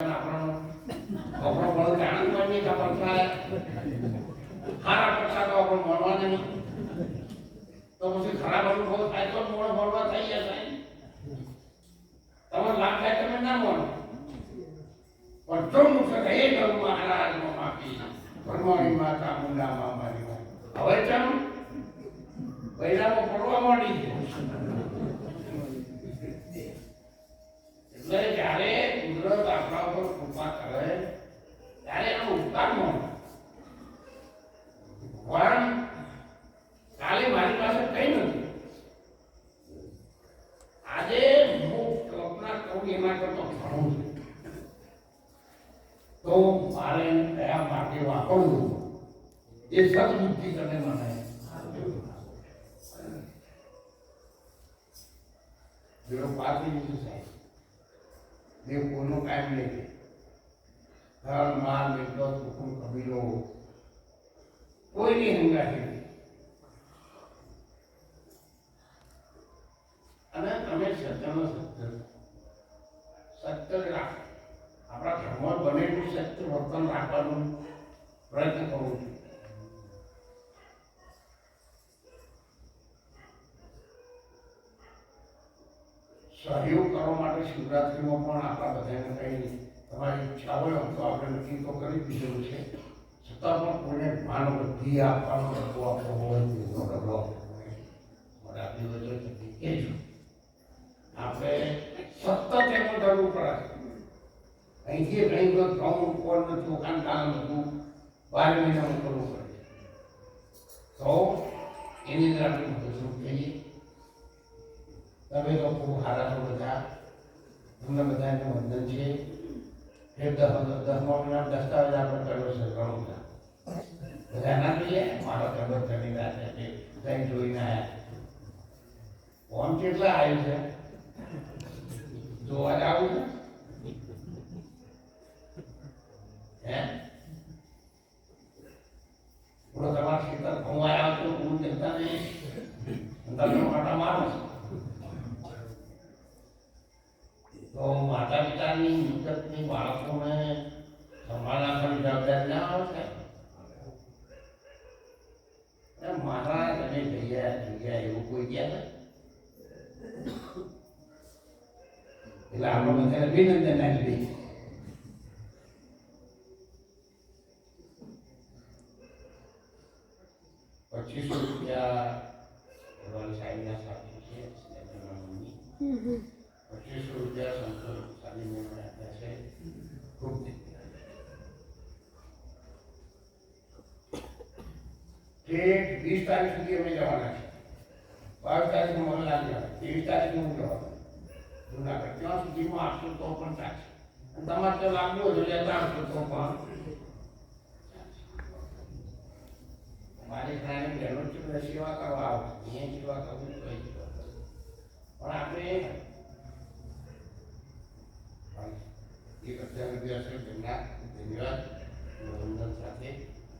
આપણો આપણો બળો જાણ બની કે પક્ષા હારા પક્ષા તો આપણો મળવા નહીં તો પછી ખરાબ અનુભવ થાય તો મોડો મળવા થઈ જશે તમારે લાભ થાય તમે ના મળો પણ જો મુખ્ય એ કરું મહારાજ નો માફી પરમાણી માતા મુંડા આપણા કૃપા કરે ત્યારે એનો ઉપકાર નો ભગવાન કાલે મારી પાસે કઈ નથી. આજે હું કલ્પના કરું એના કરતો ઘણું છે. તો મારે કયા માટે વાપરવું? એ સદબુદ્ધિ કરીને મને બેડો પાછી દીધું સાહેબ. દેવ કોઈનો કાયમ નહીં. ધર્મ, માન મિત્ર કુટુંબ કબીલો. કોઈની હંગાથી નહીં. અને તમે સત્યનો સત્ય સત્ય રાખ. આપણા ધર્મ બને એટલું સત્ય વર્તન રાખવાનું પ્રયત્ન કરવો જોઈએ સહયોગ કરવા માટે શિવરાત્રિમાં પણ આપણા બધાને કંઈ તમારી ઈચ્છા હોય તો આપણે નક્કી તો કરી દીધેલું છે. છતાં પણ કોઈને માન આપવાનો ડબ્બો આપવો હોય તેનો ડબ્બો આપવો હોય એ જ આપણે સતત એમાં કરવું પડે અહીંથી ઘણી વખત ઉપર નથી ઓકાન કામ હતું બાર મહિનામાં કરવું પડે. તો એની અંદર આપણે મદદરૂપ થઈએ તમે ખૂબ સારા છો બધા, તમને બધાને વંદન છે. એ દસ દસમા મહિના દસ્તાવેજ આપણે કર્યો છે ઘણું બધા ના જોઈએ મારા ખબર કરી રહ્યા છે કંઈ જોઈને આવ્યા ફોન કેટલા આવ્યું છે? જોવા જ આવું છે હે થોડો તમારા ખેતર ઘઉં આવ્યા તો હું જતા નહીં તમે માટા મારો છો તો માતા પિતાની મિલકતની બાળકોને સંભાળ પણ જવાબદારી ના આવે છે મારા તમે ભૈયા ભૈયા એવું કોઈ ગયા એટલે આપણે બધાને અભિનંદન આપી પચીસો રૂપિયા ભગવાન સાહેબના સાથે છે એમના મમ્મી પચીસો રૂપિયા સંતોષ સાની મેળવે આપ્યા છે ખૂબ ઠેઠ વીસ તારીખ સુધી અમે જવાના છે બાવીસ તારીખ મને લાગી આવે ત્રેવીસ તારીખ હું જવાનું જુનાગઢ ત્યાં સુધીમાં આઠસો તો પણ ચાલશે અને તમારે તો લાગવું હોય તો લેતા આવશો તો પણ મારી ઘણા બહેનો છે બધા સેવા કરવા આવે અહીંયા સેવા કરવું તો અહીં સેવા કરવું પણ આપણે એક હજાર રૂપિયા છે તેમના ધન્યવાદ વંદન સાથે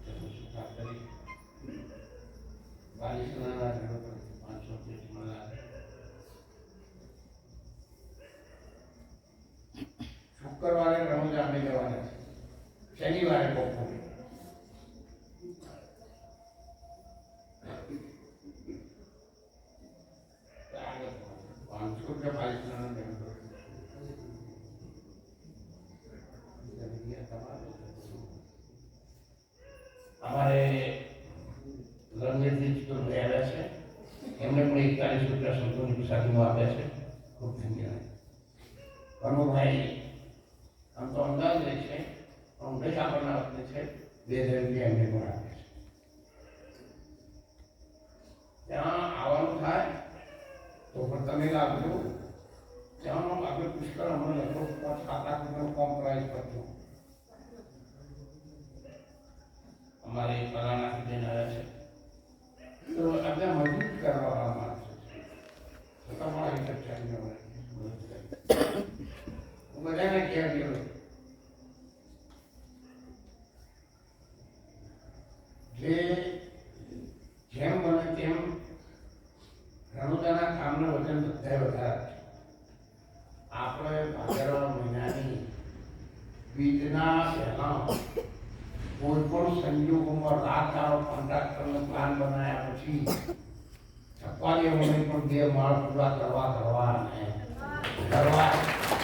ચતુર્થા કરી બાલીસના ઘણો પાંચસો રૂપિયા મળ્યા શુક્રવારે રમજા અમે છે શનિવારે બપોરે પાંચસો રૂપિયા બાલીસના ઘણો ચતુર્ભાઈ આવ્યા છે. એમણે પણ એકતાલીસ રૂપિયા સંતોની સાથીમાં આપ્યા છે. ખૂબ ધન્યવાદ. કનુભાઈ આમ તો અંદાજ રહે છે, પણ ઉમેશ આપણને વખતે છે, બે રૂપિયા એમને પણ આપે છે. ત્યાં આવવાનું થાય, તો પણ તમે લાગજો. ત્યાંનો આપણે પુષ્કળ અમને લગભગ સાત, આઠ રૂપિયાનું કોમ્પ્રાઇઝ કરજો અમારે કલાના સુધી આવ્યા છે તો આપણે મજબૂત કરવા માણસો છે તો તમારી ચર્ચાને હું બધાને કહેજો જે જેમ બને તેમ રણુદાના કામના વજન બધાએ વધારે. આપણે ભાદરવા મહિનાની બીજના પહેલા કોઈ પણ સંજોગોમાં રાત આવો કોન્ટ્રાક્ટરનો પ્લાન બનાવ્યા પછી ચપાલીઓને પણ બે માળ પૂરા કરવા કરવા અને કરવા.